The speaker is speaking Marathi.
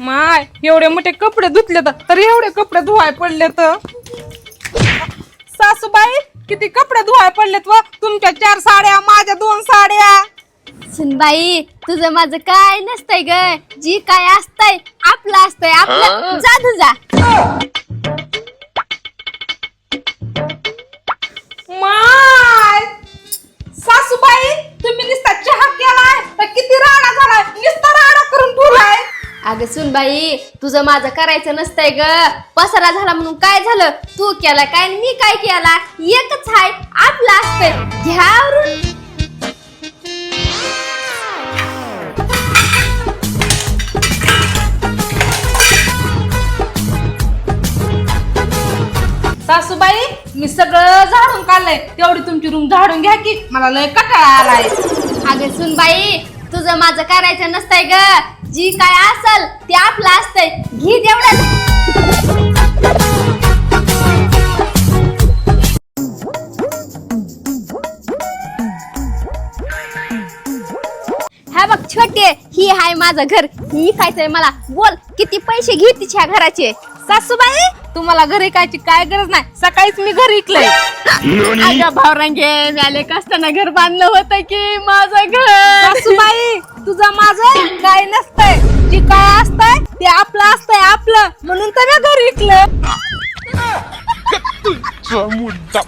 माय एवढे मोठे कपडे धुतले तर तरी एवढे कपडे धुवाय पडले तर सासूबाई किती कपडे धुवाय पडलेत व तुमच्या चार साड्या माझ्या दोन साड्या. सुनबाई तुझं माझं काय नसतंय ग? जी काय असतंय आपलं असतंय आपलं जा. तुझा अगं सुनबाई तुझं माझं करायचं नसतंय ग. पसारा झाला म्हणून काय झालं? तू केला काय आणि मी काय केला? एकच हाय आपलं असतंय. घ्यावरून सासूबाई मी सगळं झाडून काढलंय. तेवढी तुमची रूम झाडून घ्या की मला लय कटाळा आलाय. अगं सुनबाई तुझं माझं करायचं नसतंय ग. जी काय असल ते आपलं असतंय. घे तेवढं हा बघ छोटे ही हाय माझं घर. ही खायचंय मला. बोल किती पैसे घेतीस ह्या घराचे? सासूबाई तुम्हाला घरी कायची काय गरज नाही. सकाळीच मी घरी इकलंय. अगं भावरांगे म्याले कसताना घर बांधलं होतं की माझं घर? तुझं माझं काय नसतंय जे काय असतंय ते आपलं असतंय आपलं म्हणून तर मी घर इकलं मुद्दा